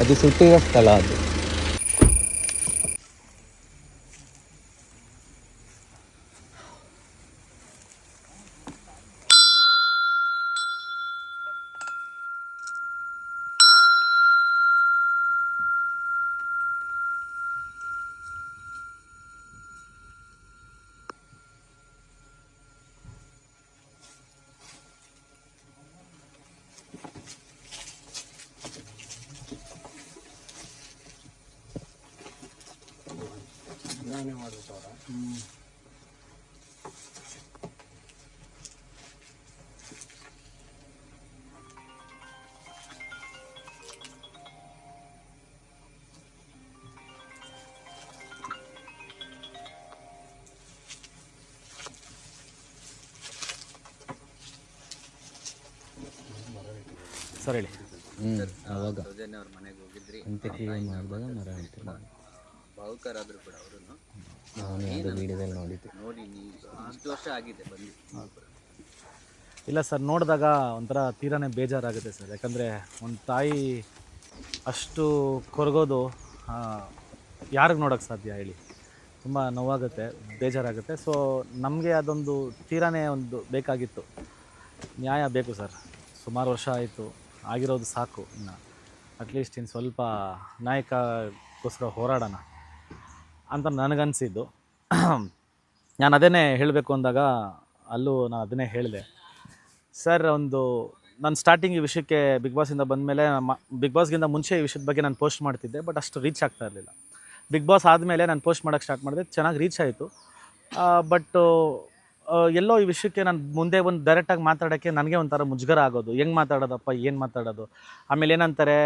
ಅದು ಸುಟ್ಟಿರೋ ಸ್ಥಳ ಅದು. ಸರ್ ಹೇಳಿ ಹ್ಞೂ ಅವಾಗ ಸೌಜನ್ಯ ಅವ್ರ ಮನೆಗೆ ಹೋಗಿದ್ರಿ ಅಂತ್ಯಕ್ರಿಯೆ ಮಾಡಿದಾಗ ಮರ ಅಂತಿಲ್ಲ ಭಾವುಕರಾದ್ರು ಕೂಡ ಅವರನ್ನು. ನಾನು ಅದು ವಿಡಿಯೋದಲ್ಲಿ ನೋಡಿದ್ದೆ. ನೋಡಿ ನೀವು ಇಷ್ಟು ವರ್ಷ ಆಗಿದೆ ಬಂದು. ಇಲ್ಲ ಸರ್ ನೋಡಿದಾಗ ಒಂಥರ ತೀರಾನೇ ಬೇಜಾರಾಗುತ್ತೆ ಸರ್. ಯಾಕಂದರೆ ಒಂದು ತಾಯಿ ಅಷ್ಟು ಕೊರಗೋದು ಯಾರಿಗೆ ನೋಡೋಕ್ಕೆ ಸಾಧ್ಯ ಹೇಳಿ? ತುಂಬ ನೋವಾಗುತ್ತೆ ಬೇಜಾರಾಗುತ್ತೆ. ಸೊ ನಮಗೆ ಅದೊಂದು ತೀರಾನೇ ಒಂದು ಬೇಕಾಗಿತ್ತು. ನ್ಯಾಯ ಬೇಕು ಸರ್. ಸುಮಾರು ವರ್ಷ ಆಯಿತು ಆಗಿರೋದು ಸಾಕು ಇನ್ನು. ಅಟ್ಲೀಸ್ಟ್ ಇನ್ನು ಸ್ವಲ್ಪ ನಾಯಕಗೋಸ್ಕರ ಹೋರಾಡೋಣ. ಅಂತ ನನಗನ್ಸಿದ್ದು. ನಾನು ಅದನ್ನೇ ಹೇಳಬೇಕು ಅಂದಾಗ ಅಲ್ಲೂ ನಾನು ಅದನ್ನೇ ಹೇಳಿದೆ. ಸರ್, ಒಂದು ನಾನು ಸ್ಟಾರ್ಟಿಂಗ್ ಈ ವಿಷಯಕ್ಕೆ ಬಿಗ್ ಬಾಸಿಂದ ಬಂದಮೇಲೆ ಬಿಗ್ ಬಾಸ್ಗಿಂತ ಮುಂಚೆ ಈ ವಿಷಯದ ಬಗ್ಗೆ ನಾನು ಪೋಸ್ಟ್ ಮಾಡ್ತಿದ್ದೆ ಬಟ್ ಅಷ್ಟು ರೀಚ್ ಆಗ್ತಾ ಇರಲಿಲ್ಲ. ಬಿಗ್ ಬಾಸ್ ಆದಮೇಲೆ ನಾನು ಪೋಸ್ಟ್ ಮಾಡೋಕ್ಕೆ ಸ್ಟಾರ್ಟ್ ಮಾಡಿದೆ, ಚೆನ್ನಾಗಿ ರೀಚ್ ಆಯಿತು. ಬಟ್ ಎಲ್ಲೋ ಈ ವಿಷಯಕ್ಕೆ ನಾನು ಮುಂದೆ ಒಂದು ಡೈರೆಕ್ಟಾಗಿ ಮಾತಾಡೋಕ್ಕೆ ನನಗೆ ಒಂಥರ ಮುಜುಗರ ಆಗೋದು. ಹೆಂಗೆ ಮಾತಾಡೋದಪ್ಪ, ಏನು ಮಾತಾಡೋದು? ಆಮೇಲೆ ಏನಂತಾರೆ,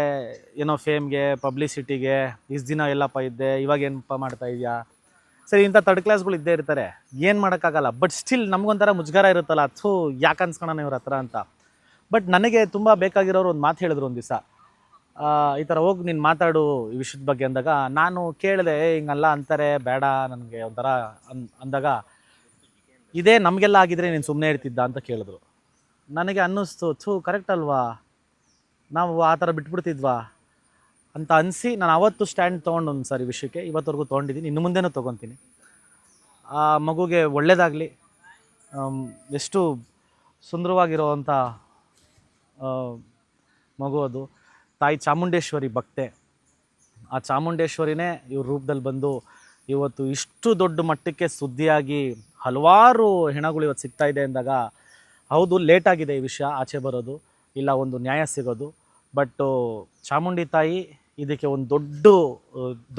ಏನೋ ಫೇಮ್ಗೆ ಪಬ್ಲಿಸಿಟಿಗೆ ಇಷ್ಟು ದಿನ ಎಲ್ಲಪ್ಪ ಇದ್ದೆ, ಇವಾಗ ಏನಪ್ಪ ಮಾಡ್ತಾ ಇದೆಯಾ? ಸರಿ, ಇಂಥ ತರ್ಡ್ ಕ್ಲಾಸ್ಗಳು ಇದ್ದೇ ಇರ್ತಾರೆ. ಏನು ಮಾಡೋಕ್ಕಾಗಲ್ಲ. ಬಟ್ ಸ್ಟಿಲ್ ನಮಗೊಂಥರ ಮುಜುಗರ ಇರುತ್ತಲ್ಲ. ಅಥೂ ಯಾಕೆ ಅನ್ಸ್ಕೊಳೋಣ ಇವ್ರ ಹತ್ರ ಅಂತ. ಬಟ್ ನನಗೆ ತುಂಬ ಬೇಕಾಗಿರೋರು ಒಂದು ಮಾತು ಹೇಳಿದ್ರು ಒಂದು ದಿವಸ ಈ ಥರ ಹೋಗಿ ನೀನು ಮಾತಾಡು ಈ ವಿಷಯದ ಬಗ್ಗೆ ಅಂದಾಗ, ನಾನು ಕೇಳಿದೆ ಹಿಂಗಲ್ಲ ಅಂತಾರೆ. ಬೇಡ, ನನಗೆ ಒಂಥರ ಅಂದಾಗ ಇದೇ ನಮಗೆಲ್ಲ ಆಗಿದ್ರೆ ನೀನು ಸುಮ್ಮನೆ ಇರ್ತಿದ್ದ ಅಂತ ಕೇಳಿದ್ರು. ನನಗೆ ಅನ್ನಿಸ್ತು, ಥೂ ಕರೆಕ್ಟ್ ಅಲ್ವಾ? ನಾವು ಆ ಥರ ಬಿಟ್ಬಿಡ್ತಿದ್ವಾ? ಅಂತ ಅನಿಸಿ ನಾನು ಅವತ್ತು ಸ್ಟ್ಯಾಂಡ್ ತೊಗೊಂಡು ಒಂದು ಸಾರಿ ವಿಷಯಕ್ಕೆ, ಇವತ್ತವರೆಗೂ ತೊಗೊಂಡಿದ್ದೀನಿ, ಇನ್ನು ಮುಂದೆನೂ ತೊಗೊತೀನಿ. ಆ ಮಗುಗೆ ಒಳ್ಳೆಯದಾಗಲಿ ಎಷ್ಟು ಸುಂದರವಾಗಿರೋವಂಥ ಮಗು ಅದು. ತಾಯಿ ಚಾಮುಂಡೇಶ್ವರಿ ಭಕ್ತೆ. ಆ ಚಾಮುಂಡೇಶ್ವರಿನೇ ಇವ್ರ ರೂಪದಲ್ಲಿ ಬಂದು ಇವತ್ತು ಇಷ್ಟು ದೊಡ್ಡ ಮಟ್ಟಕ್ಕೆ ಸುದ್ದಿಯಾಗಿ ಹಲವಾರು ಹೆಣಗಳು ಇವತ್ತು ಸಿಗ್ತಾ ಇದೆ ಅಂದಾಗ, ಹೌದು ಲೇಟ್ ಆಗಿದೆ ಈ ವಿಷಯ, ಆಚೆ ಬರೋದು, ಇಲ್ಲ ಒಂದು ನ್ಯಾಯ ಸಿಗೋದು ಬಟ್ಟು ಚಾಮುಂಡಿ ತಾಯಿ ಇದಕ್ಕೆ ಒಂದು ದೊಡ್ಡ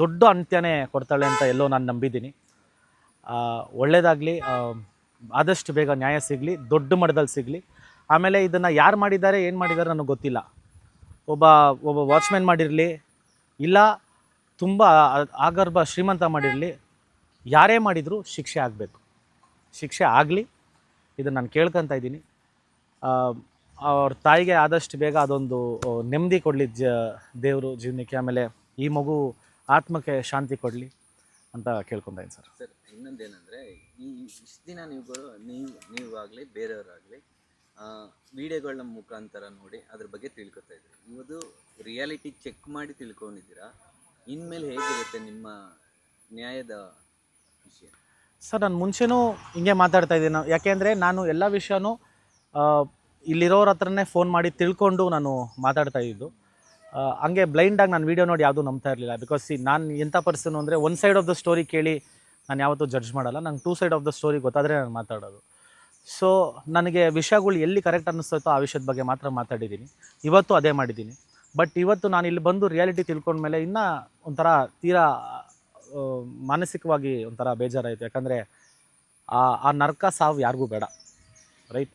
ದೊಡ್ಡ ಅಂತ್ಯನೇ ಕೊಡ್ತಾಳೆ ಅಂತ ಎಲ್ಲೋ ನಾನು ನಂಬಿದ್ದೀನಿ. ಒಳ್ಳೆಯದಾಗಲಿ ಆದಷ್ಟು ಬೇಗ ನ್ಯಾಯ ಸಿಗಲಿ, ದೊಡ್ಡ ಮಟ್ಟದಲ್ಲಿ ಸಿಗಲಿ. ಆಮೇಲೆ ಇದನ್ನು ಯಾರು ಮಾಡಿದ್ದಾರೆ, ಏನು ಮಾಡಿದ್ದಾರೆ ನನಗೆ ಗೊತ್ತಿಲ್ಲ. ಒಬ್ಬ ಒಬ್ಬ ವಾಚ್ಮ್ಯಾನ್ ಮಾಡಿರಲಿ, ಇಲ್ಲ, ತುಂಬ ಆಗರ್ಭ ಶ್ರೀಮಂತ ಮಾಡಿರಲಿ, ಯಾರೇ ಮಾಡಿದರೂ ಶಿಕ್ಷೆ ಆಗಬೇಕು. ಶಿಕ್ಷೆ ಆಗಲಿ, ಇದನ್ನು ನಾನು ಕೇಳ್ಕೊತಾ ಇದ್ದೀನಿ. ಅವ್ರ ತಾಯಿಗೆ ಆದಷ್ಟು ಬೇಗ ಅದೊಂದು ನೆಮ್ಮದಿ ಕೊಡಲಿ ಜ, ದೇವರು ಜೀವನಕ್ಕೆ, ಆಮೇಲೆ ಈ ಮಗು ಆತ್ಮಕ್ಕೆ ಶಾಂತಿ ಕೊಡಲಿ ಅಂತ ಕೇಳ್ಕೊತಾ ಇದ್ದೀನಿ ಸರ್. ಸರ್, ಇನ್ನೊಂದೇನೆಂದರೆ, ಈ ಇಷ್ಟು ದಿನ ನೀವುಗಳು, ನೀವು, ನೀವಾಗಲಿ, ಬೇರೆಯವರಾಗಲಿ ವಿಡಿಯೋಗಳನ್ನ ಮುಖಾಂತರ ನೋಡಿ ಅದ್ರ ಬಗ್ಗೆ ತಿಳ್ಕೊತಾ ಇದ್ರಿ ಇವತ್ತು ರಿಯಾಲಿಟಿ ಚೆಕ್ ಮಾಡಿ ತಿಳ್ಕೊಂಡಿದ್ದೀರಾ? ಇನ್ಮೇಲೆ ಹೇಗಿರುತ್ತೆ ನಿಮ್ಮ ನ್ಯಾಯದ ವಿಷಯ? ಸರ್, ನಾನು ಮುಂಚೆನೂ ಹಿಂಗೆ ಮಾತಾಡ್ತಾ ಇದ್ದೀನಿ. ನಾವು ಯಾಕೆಂದರೆ ನಾನು ಎಲ್ಲ ವಿಷಯನೂ ಇಲ್ಲಿರೋರ ಹತ್ರನೇ ಫೋನ್ ಮಾಡಿ ತಿಳ್ಕೊಂಡು ನಾನು ಮಾತಾಡ್ತಾ ಇದ್ದು. ಹಂಗೆ ಬ್ಲೈಂಡಾಗಿ ನಾನು ವೀಡಿಯೋ ನೋಡಿ ಯಾವುದೂ ನಂಬ್ತಾ ಇರಲಿಲ್ಲ. ಬಿಕಾಸ್ ಈ ನಾನು ಎಂಥ ಪರ್ಸನ್ ಅಂದರೆ one side of the story ಕೇಳಿ ನಾನು ಯಾವತ್ತೂ ಜಡ್ಜ್ ಮಾಡಲ್ಲ. ನಂಗೆ two side of the story ಗೊತ್ತಾದರೆ ನಾನು ಮಾತಾಡೋದು. ಸೊ ನನಗೆ ವಿಷಯಗಳು ಎಲ್ಲಿ ಕರೆಕ್ಟ್ ಅನ್ನಿಸ್ತೈತೋ ಆ ವಿಷಯದ ಬಗ್ಗೆ ಮಾತ್ರ ಮಾತಾಡಿದ್ದೀನಿ. ಇವತ್ತು ಅದೇ ಮಾಡಿದ್ದೀನಿ. ಬಟ್ ಇವತ್ತು ನಾನು ಇಲ್ಲಿ ಬಂದು ರಿಯಾಲಿಟಿ ತಿಳ್ಕೊಂಡ್ಮೇಲೆ ಇನ್ನೂ ಒಂಥರ ತೀರಾ ಮಾನಸಿಕವಾಗಿ ಒಂಥರ ಬೇಜಾರಾಯಿತು. ಯಾಕಂದರೆ ಆ ಆ ನರ್ಕ ಸಾವು ಯಾರಿಗೂ ಬೇಡ ರೈಟ್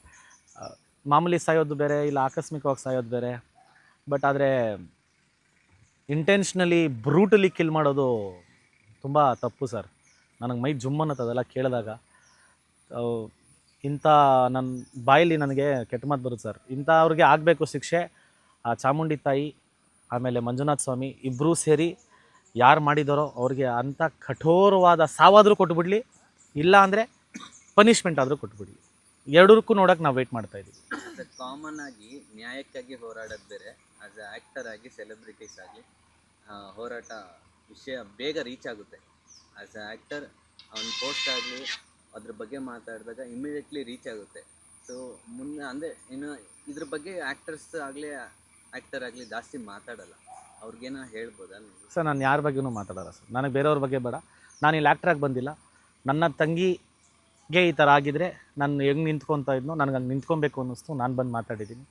ಮಾಮೂಲಿ ಸಾಯೋದು ಬೇರೆ, ಇಲ್ಲ ಆಕಸ್ಮಿಕವಾಗಿ ಸಾಯೋದು ಬೇರೆ. ಬಟ್ ಆದರೆ ಇಂಟೆನ್ಷನಲಿ ಬ್ರೂಟಲಿ ಕಿಲ್ ಮಾಡೋದು ತುಂಬ ತಪ್ಪು ಸರ್. ನನಗೆ ಮೈ ಜುಮ್ ಅನ್ನತ್ತದೆಲ್ಲ ಕೇಳಿದಾಗ. ಇಂಥ ನನ್ನ ಬಾಯಲ್ಲಿ ನನಗೆ ಕೆಟ್ಟ ಮಾತು ಬರುತ್ತೆ ಸರ್. ಇಂಥ ಅವ್ರಿಗೆ ಆಗಬೇಕು ಶಿಕ್ಷೆ. ಆ ಚಾಮುಂಡಿ ತಾಯಿ, ಆಮೇಲೆ ಮಂಜುನಾಥ ಸ್ವಾಮಿ ಇಬ್ಬರೂ ಸೇರಿ ಯಾರು ಮಾಡಿದಾರೋ ಅವ್ರಿಗೆ ಅಂಥ ಕಠೋರವಾದ ಸಾವಾದರೂ ಕೊಟ್ಬಿಡಲಿ, ಇಲ್ಲ ಅಂದರೆ ಪನಿಷ್ಮೆಂಟ್ ಆದರೂ ಕೊಟ್ಬಿಡ್ಲಿ. ಎರಡಕ್ಕೂ ನೋಡೋಕೆ ನಾವು ವೆಯ್ಟ್ ಮಾಡ್ತಾ ಇದ್ದೀವಿ ಕಾಮನ್ ಆಗಿ ನ್ಯಾಯಕ್ಕಾಗಿ ಹೋರಾಡೋದು ಬೇರೆ ಆಸ್ ಆ್ಯಕ್ಟರ್ ಆಗಿ ಸೆಲೆಬ್ರಿಟೀಸ್ ಆಗಿ ಹೋರಾಟ ವಿಷಯ ಬೇಗ ರೀಚ್ ಆಗುತ್ತೆ. ಆಸ್ ಆ್ಯಕ್ಟರ್ ಅವ್ನ ಪೋಸ್ಟ್ ಆಗಲಿ, ಅದ್ರ ಬಗ್ಗೆ ಮಾತಾಡಿದಾಗ ಇಮಿಡಿಯೇಟ್ಲಿ ರೀಚ್ ಆಗುತ್ತೆ. ಸೊ ಮುಂದೆ ಅಂದರೆ ಇನ್ನು ಇದ್ರ ಬಗ್ಗೆ ಆ್ಯಕ್ಟರ್ಸ್ ಆಗಲಿ ಆ್ಯಕ್ಟರ್ ಆಗಲಿ ಜಾಸ್ತಿ ಮಾತಾಡಲ್ಲ. ಅವ್ರಿಗೇನೋ ಹೇಳ್ಬೋದಲ್ಲ ಸರ್, ನಾನು ಯಾರ ಬಗ್ಗೆನೂ ಮಾತಾಡಲ್ಲ ಸರ್. ನನಗೆ ಬೇರೆಯವ್ರ ಬಗ್ಗೆ ಬೇಡ. ನಾನು ಇಲ್ಲಿ ಆ್ಯಕ್ಟ್ರಾಗಿ ಬಂದಿಲ್ಲ. ನನ್ನ ತಂಗಿಗೆ ಈ ಥರ ಆಗಿದ್ರೆ ನಾನು ಹೆಂಗೆ ನಿಂತ್ಕೊತಾ ಇದ್ನೋ ನನಗೆ ಹಂಗೆ ನಿಂತ್ಕೊಬೇಕು ಅನ್ನಿಸ್ತು. ನಾನು ಬಂದು ಮಾತಾಡಿದ್ದೀನಿ.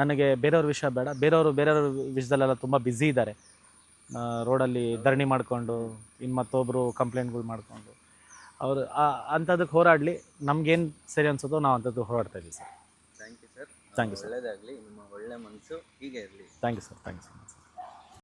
ನನಗೆ ಬೇರೆಯವ್ರ ವಿಷಯ ಬೇಡ. ಬೇರೆಯವರು ಬೇರೆಯವ್ರ ವಿಷಯದಲ್ಲೆಲ್ಲ ತುಂಬ ಬ್ಯುಸಿ ಇದ್ದಾರೆ ರೋಡಲ್ಲಿ ಧರಣಿ ಮಾಡಿಕೊಂಡು ಇನ್ನು ಮತ್ತೊಬ್ಬರು ಕಂಪ್ಲೇಂಟ್ಗಳು ಮಾಡಿಕೊಂಡು. ಅವರು ಅಂಥದಕ್ಕೆ ಹೋರಾಡಲಿ. ನಮಗೇನು ಸರಿ ಅನ್ಸುತ್ತೋ ನಾವು ಅಂಥದ್ದು ಹೋರಾಡ್ತಾ ಇದ್ದೀವಿ ಸರ್. ಥ್ಯಾಂಕ್ ಯು ಸರ್ ಒಳ್ಳೆಯದಾಗಲಿ ನಿಮ್ಮ ಒಳ್ಳೆ ಮನಸ್ಸು ಹೀಗೆ ಇರಲಿ. Thank you sir thank you so much